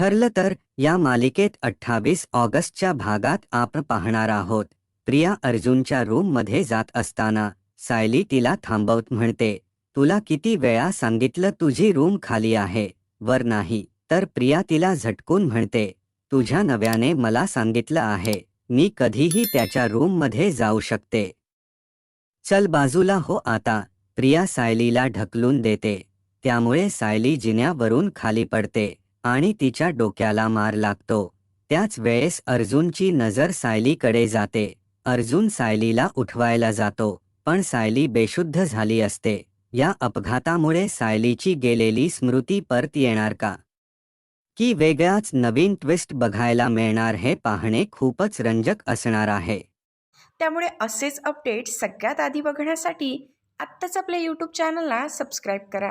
ठरलं तर या मालिकेत अठ्ठावीस ऑगस्टच्या भागात आपण पाहणार आहोत. प्रिया अर्जुनच्या रूममध्ये जात असताना सायली तिला थांबवत म्हणते तुला किती वेळा सांगितलं तुझी रूम खाली आहे वर नाही तर प्रिया तिला झटकून म्हणते तुझ्या नव्याने मला सांगितलं आहे मी कधीही त्याच्या रूममध्ये जाऊ शकते चल बाजूला हो आता प्रिया सायलीला ढकलून देते. त्यामुळे सायली जिन्यावरून खाली पडते. आणि तिच्या डोक्याला मार लागतो. त्याच वेळेस अर्जुनची नजर सायलीकडे जाते. अर्जुन सायलीला उठवायला जातो पण सायली बेशुद्ध झाली असते. या अपघातामुळे सायलीची गेलेली स्मृती परत येणार का? की वेगळाच नवीन ट्विस्ट बघायला मिळणार हे पाहणे खूपच रंजक असणार आहे. त्यामुळे असेच अपडेट सगळ्यात आधी बघण्यासाठी आत्ताच आपल्या यूट्यूब चॅनलला सबस्क्राईब करा.